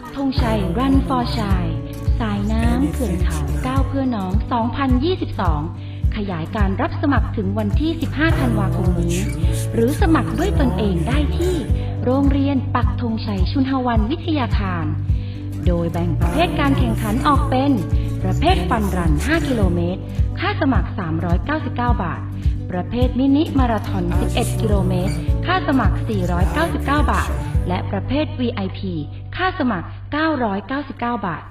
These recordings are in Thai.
ปักธงชัย Run for Shai สายน้ำเขื่อนเขาก้าวเพื่อน้อง 2022 ขยายการรับสมัครถึงวันที่ 15 ธันวาคมนี้ หรือสมัครด้วยตนเองได้ที่ โรงเรียนปักธงชัยชุนหวันวิทยาคาร โดยแบ่งประเภทการแข่งขันออกเป็น ประเภทฟันรัน 5 กิโลเมตร ค่าสมัคร 399 บาท ประเภทมินิมาราธอน 11 กิโลเมตร ค่าสมัคร 499 บาท และประเภท VIP ค่าสมัคร 999 บาท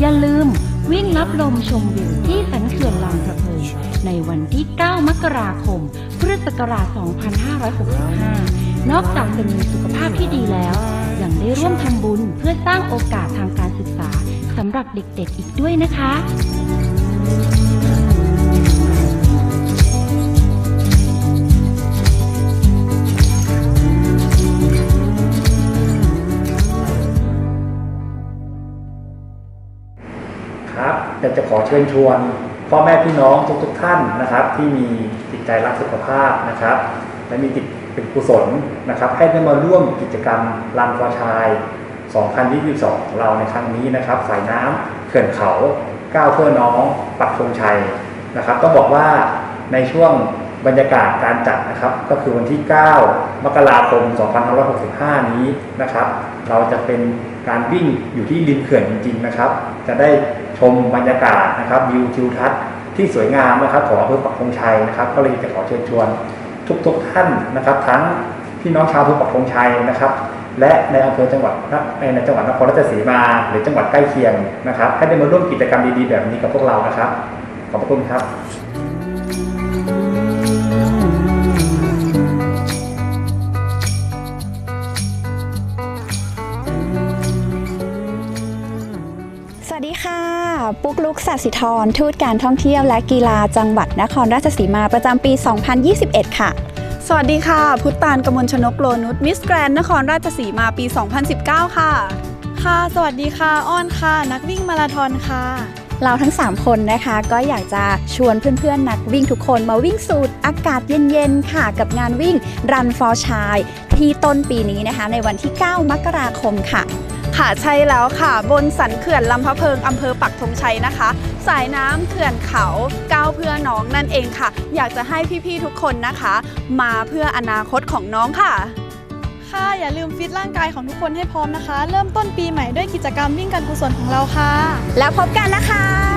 อย่าลืมวิ่งรับลมชมวิวที่สันเขื่อนลำพะเพิงในวันที่ 9 มกราคม พุทธศักราช 2565 นอกจากจะมีสุขภาพที่ดีแล้ว ยังได้ร่วมทำบุญเพื่อสร้างโอกาสทางการศึกษาสำหรับเด็กๆอีกด้วยนะคะ อยากจะขอเชิญชวนพ่อแม่พี่น้องทุกๆทท่านนะครับ ที่มีจิตใจรักสุขภาพนะครับ และมีจิตเป็นกุศลนะครับ ให้ได้มาร่วมกิจกรรมรันฟอชาย 2022ของเราในครั้งนี้นะครับสายน้ำเขื่อนเขาก้าวเพื่อน้องปักธงชัยนะครับต้องบอกว่าในช่วงบรรยากาศการจัดนะครับก็คือวันที่ 9 มกราคม 2565 นี้นะครับ เราจะเป็นการวิ่งอยู่ที่ริมเขื่อนจริงๆนะครับ จะได้ ชมบรรยากาศนะครับวิวทิวทัศน์ที่สวยงามนะครับของอำเภอปักธงชัยนะครับ ก็เลยจะขอเชิญชวนทุกๆท่านนะครับ ทั้งพี่น้องชาวอำเภอปักธงชัยนะครับ และในอำเภอจังหวัดนในจังหวัดนครราชสีมา หรือจังหวัดใกล้เคียงนะครับ ให้ได้มาร่วมกิจกรรมดีๆแบบนี้กับพวกเรานะครับ ขอบคุณครับ วัสดีค่ะ ปุ๊กลุกสัสิธรทูตการท่องเที่ยวและกีฬาจังหวัดนครราชสีมาประจำปี 2021 ค่ะ สวัสดีค่ะ พุทธานกมลชนกโลนุชมิสแกรนนครราชสีมาปี 2019 ค่ะ ค่ะ สวัสดีค่ะ อ้อนค่ะ นักวิ่งมาราธอนค่ะ เราทั้ง 3 คนนะคะก็อยากจะชวนเพื่อนๆ นักวิ่งทุกคนมาวิ่งสูดอากาศเย็นๆ ค่ะ กับงานวิ่ง Run for Chai ที่ต้นปีนี้นะคะ ในวันที่ 9 มกราคมค่ะ ค่ะใช่แล้วค่ะ บนสันเขื่อนลำพะเพิงอำเภอปักธงชัยนะคะ สายน้ำเขื่อนเขาก้าวเพื่อน้องนั่นเองค่ะ อยากจะให้พี่ๆทุกคนนะคะ มาเพื่ออนาคตของน้องค่ะ ค่ะอย่าลืมฟิตร่างกายของทุกคนให้พร้อมนะคะ เริ่มต้นปีใหม่ด้วยกิจกรรมวิ่งการกุศลของเราค่ะ แล้วพบกันนะคะ